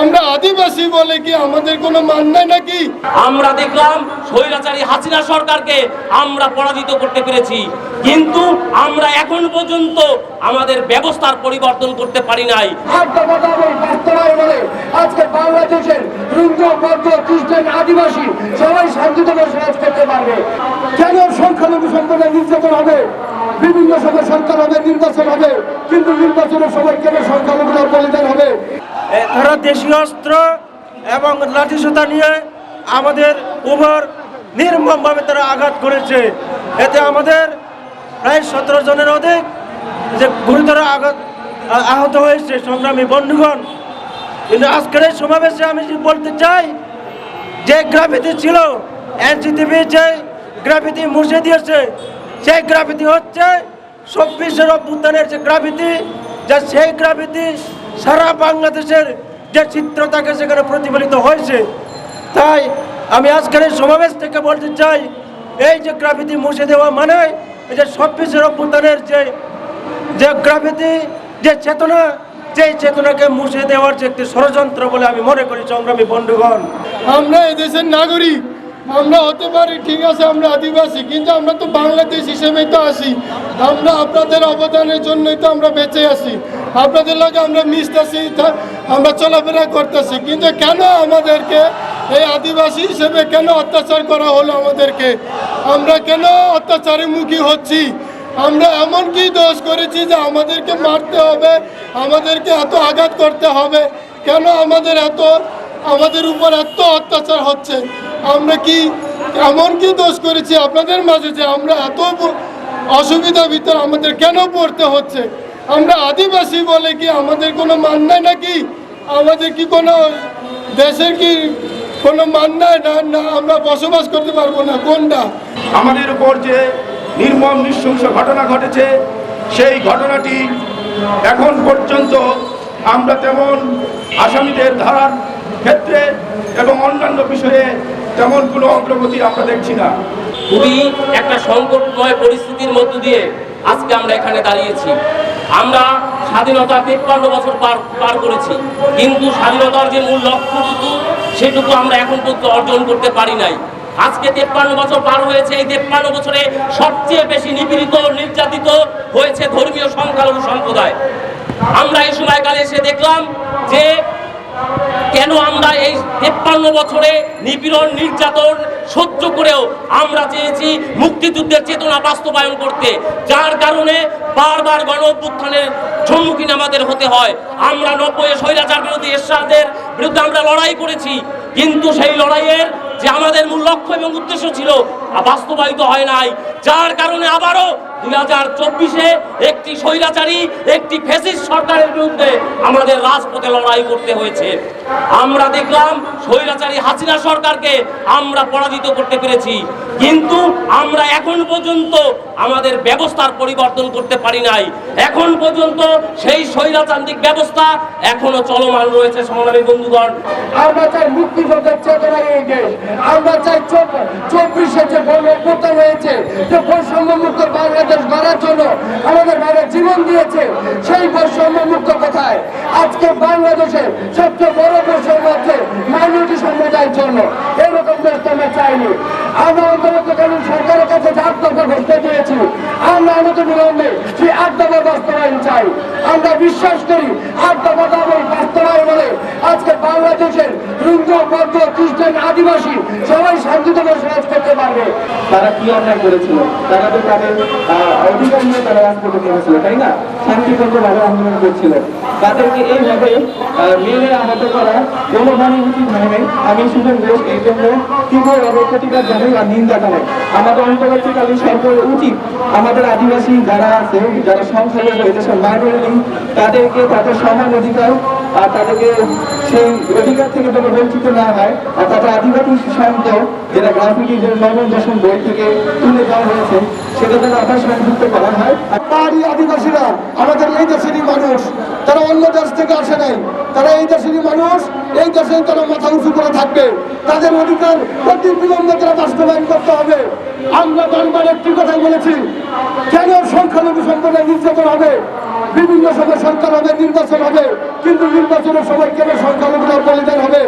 আমরা আদিবাসী বলে কি আমাদের কোনো মান নাই নাকি? আমরা দেখলাম স্বৈরাচারী হাসিনা সরকারকে আমরা পরাজিত করতে পেরেছি। কিন্তু আমরা এখন পর্যন্ত আমাদের ব্যবস্থার পরিবর্তন করতে পারি নাই। আজকে বাংলাদেশের হিন্দু বৌদ্ধ খ্রিস্টান আদিবাসী সবাই শান্তিতে বসবাস করতে পারবে। কেন সংখ্যালঘু সম্প্রদায় নির্যাতন হবে? বিভিন্ন সময় সরকার হবে নির্বাচন হবে। কিন্তু নির্বাচনের সময় কেন সংখ্যালঘুদের বলিদান হবে? তারা দেশীয় অস্ত্র এবং লাঠিসোঁতা নিয়ে আমাদের উপর নির্মমভাবে তারা আঘাত করেছে। এতে আমাদের প্রায় সতেরো জনের অধিক যে গুরুতর আঘাত আহত হয়েছে সংগ্রামী বন্ধুগণ। কিন্তু আজকের এই সমাবেশে আমি বলতে চাই, যে গ্রাফিতি ছিল, এনসিটিভি যে গ্রাফিতি মুছে দিয়েছে, সেই গ্রাফিতি হচ্ছে চব্বিশের অভ্যুত্থানের যে গ্রাফিতি, যা সেই গ্রাফিতি সারা বাংলাদেশের যে চিত্র তাকে সেখানে প্রতিফলিত হয়েছে। তাই আমি আজকের এই সমাবেশ থেকে বলতে চাই, এই যে গ্রাফিতি মুছে দেওয়া মানে এই যে চব্বিশের অভ্যুত্থানের যে যে গ্রাফিতি, যে চেতনা, যেই চেতনাকে মুছে দেওয়ার যে একটি ষড়যন্ত্র বলে আমি মনে করি, সংগ্রামী বন্ধুগণ। আমরা এদেশের নাগরিক। আমরা হতে পারি, ঠিক আছে, আমরা আদিবাসী, কিন্তু আমরা তো বাংলাদেশ হিসেবেই তো আসি আমরা আপনাদের অবদানের জন্যই তো আমরা বেঁচে আসি আপনাদের লাগে আমরা মিশতেছি আমরা চলাফেরা করতেছি, কিন্তু কেন আমাদেরকে এই আদিবাসী হিসেবে কেন অত্যাচার করা হলো আমাদেরকে? আমরা কেন অত্যাচারের মুখী হচ্ছি? আমরা এমন কি দোষ করেছি যে আমাদেরকে মারতে হবে, আমাদেরকে এত আঘাত করতে হবে। কেন আমাদের এত আমাদের উপর এত অত্যাচার হচ্ছে। আমরা কি এমন কি দোষ করেছি আপনাদের মাঝে যে আমরা এত অসুবিধা ভিতর আমাদের কেন পড়তে হচ্ছে? আমরা আদিবাসী বলে কি আমাদের কোনো মান নাই নাকি? আমাদের কি কোনো দেশের কি কোনো মান নাই? না না, আমরা বসবাস করতে পারব না। কোনটা? আমাদের উপর যে নির্মম নৃশংস ঘটনা ঘটেছে, সেই ঘটনাটি এখন পর্যন্ত আমরা তেমন আসামিদের ধারার ক্ষেত্রে এবং অন্যান্য বিষয়ে তেমন কোনো অগ্রগতি আমরা দেখছি না। খুবই একটা সংকটময় পরিস্থিতির মধ্য দিয়ে আজকে আমরা এখানে দাঁড়িয়েছি। আমরা স্বাধীনতা তেপ্পান্ন বছর পার পার করেছি। কিন্তু স্বাধীনতার যে মূল লক্ষ্যটুকু সেটুকু আমরা এখন পর্যন্ত অর্জন করতে পারি নাই। আজকে তেপ্পান্ন বছর পার হয়েছে, এই তেপ্পান্ন বছরে সবচেয়ে বেশি নিপীড়িত, নির্যাতিত হয়েছে ধর্মীয় সংখ্যালঘু সম্প্রদায়। আমরা এই সময়কালে এসে দেখলাম যে কেন আমরা এই তেপ্পান্ন বছরে নিপীড়ন, নির্যাতন সহ্য করেও আমরা চেয়েছি মুক্তিযুদ্ধের চেতনা বাস্তবায়ন করতে, যার কারণে বারবার গণ অভ্যুত্থানের সম্মুখীন আমাদের হতে হয়। আমরা নব্বই স্বৈরাচার বিরোধী এরশাদের বিরুদ্ধে আমরা লড়াই করেছি, কিন্তু সেই লড়াইয়ের যে আমাদের মূল লক্ষ্য এবং উদ্দেশ্য ছিল বাস্তবায়িত হয় নাই। যার কারণে আবারও দুই হাজার চব্বিশে একটি স্বৈরাচারী, একটি ফেসিস্ট সরকারের বিরুদ্ধে আমাদের রাজপথে লড়াই করতে হয়েছে। আমরা দেখলাম স্বৈরাচারী হাসিনা সরকারকে আমরা পরাজিত করতে পেরেছি। কিন্তু আমরা এখন পর্যন্ত আমাদের ব্যবস্থার পরিবর্তন করতে পারি নাই। এখন পর্যন্ত সেই স্বৈরাচান্ত্রিক ব্যবস্থা এখনও চলমান রয়েছে সংগ্রামী বন্ধুগণ। আমরা চাই মুক্তিযুদ্ধের চেতনায় এই দেশ। আমরা চাই চব্বিশে যে গণঅভ্যুত্থান হয়েছে যে বৈষম্য মুক্ত বাংলাদেশ গড়ার জন্য আমাদের ভাইরা জীবন দিয়েছে, সেই বৈষম্য মুক্ত কোথায় আজকে বাংলাদেশে সবচেয়ে বড় বৈষম্য হচ্ছে মাইনরিটি সম্প্রদায়ের জন্য। এরকম দেশ তো আমরা চাইনি। আমরা অন্তর্বর্তীকালীন সরকারের কাছে যে দফা ঘোষণা দিয়েছি, আমরা আমাদের বিলম্বে সেই দফা বাস্তবায়ন চাই। আমরা বিশ্বাস করি দফা দাবি বাস্তবায়ন বলে আজকে বাংলাদেশের বৌদ্ধ খ্রিস্টান, আদিবাসী সবাই শান্তিতে বসবাস করতে পারবে। তারা কি অন্যায় করেছিল? তারা তো তাদের অধিকার নিয়ে তারা রাজপথে তাই না? শান্তিপূর্ণভাবে আন্দোলন করছিল। তাদেরকে এইভাবে আহত করা উচিত হয় নাই। আমি এই জন্য তীব্রভাবে প্রতিবাদ জানাই আর নিন্দা জানাই। আমাদের অন্তর্বর্তীকালীন সরকারের উচিত আমাদের আদিবাসী যারা আছে, যারা সংখ্যালঘু এদেশের মাইনরিটি, তাদেরকে তাদের সমান অধিকার আর তাদেরকে সেই অধিকার থেকে যেন বঞ্চিত না হয় তাদের আদিবাসী শান্ত যেটা গ্রাফিটি যে নবম দশম বই থেকে তুলে দেওয়া হয়েছে সেটা যেন আবার সংযুক্ত করা হয়। পাহাড়ি আদিবাসীরা, আমাদের এই দেশেরই মানুষ, তারা অন্য দেশ থেকে আসে নাই, তারা এই দেশেরই মানুষ, এই দেশে তারা মাথা উঁচু করে থাকবে। তাদের অধিকার প্রতি বিলম্বে তারা বাস্তবায়ন করতে হবে। আমরা বারবার একটি কথাই বলেছি, কেন সংখ্যালঘু সম্প্রদায় নির্যাতন হবে? বিভিন্ন সময় সরকার হবে নির্বাচন হবে কিন্তু নির্বাচনের সময় কেন সরকার বলিদান হবে।